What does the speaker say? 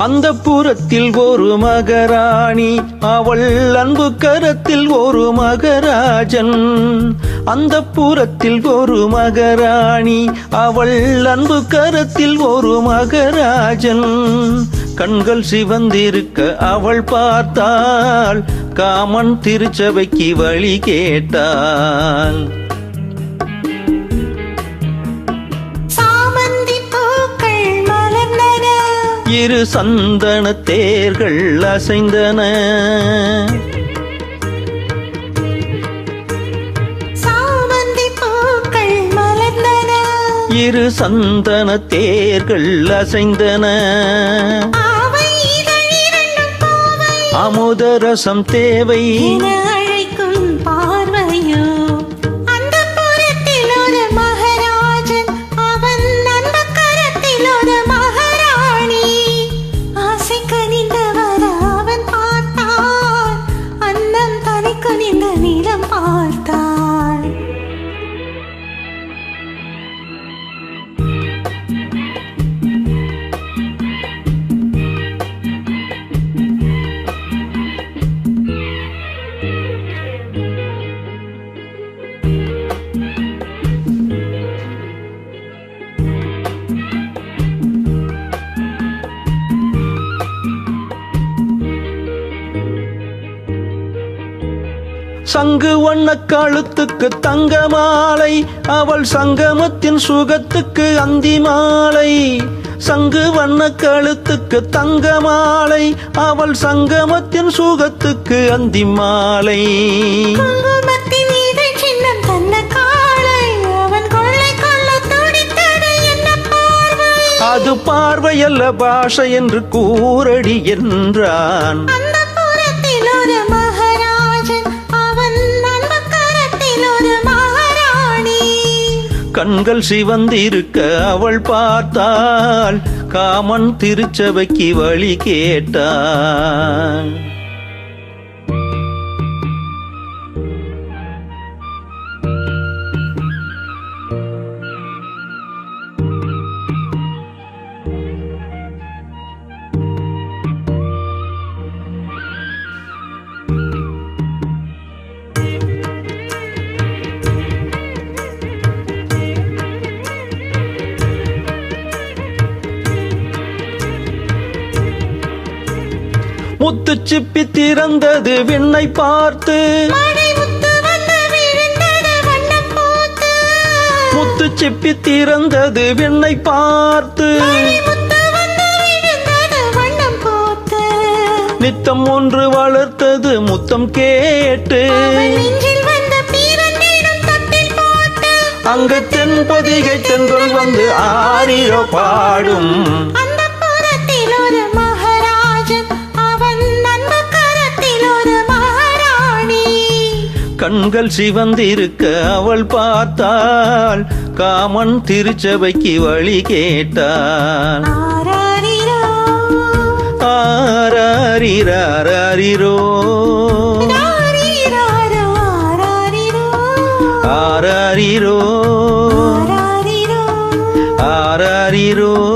அந்த புறத்தில் ஒரு மகராணி அவள் அன்பு கரத்தில் ஒரு மகராஜன். அந்த புறத்தில் ஒரு மகராணி அவள் அன்பு கரத்தில் ஒரு மகராஜன். கண்கள் சிவந்திருக்க அவள் பார்த்தாள் காமன் திருச்சபைக்கு வழி கேட்டாள். இரு சந்தன தேர்கள் அசைந்தன. இரு சந்தன தேர்கள் அசைந்தன. ஆவை இதழ் இரண்டும் பூவை. அமுத ரசம் தேவை. நிலம் பார்த்தான் சங்கு வண்ண கழுத்துக்கு தங்க மாலை அவள் சங்கமத்தின் சுகத்துக்கு அந்தி மாலை. சங்கு வண்ண கழுத்துக்கு தங்க மாலை அவள் சங்கமத்தின் சுகத்துக்கு அந்தி மாலை. அது பார்வையல்ல பாஷை என்று கூரடி என்றான். கண்கள் சிவந்திருக்க அவள் பார்த்தாள். காமன் திருச்சபைக்கு வழி கேட்டான் முத்து சிப்பி திறந்தது விண்ணை பார்த்து. முத்து சிப்பி திறந்தது விண்ணை பார்த்து. நித்தம் ஒன்று வளர்த்தது முத்தம் கேட்டு. அங்கு தென்பதிகை தென்றல் வந்து ஆரிரோ பாடும் கண்கள் சிவந்திருக்க அவள் பார்த்தாள். காமன் திருச்சபைக்கு வழி ஆராரிரோ? ஆராரிரோ. ஆராரிரோ? ஆராரிரோ.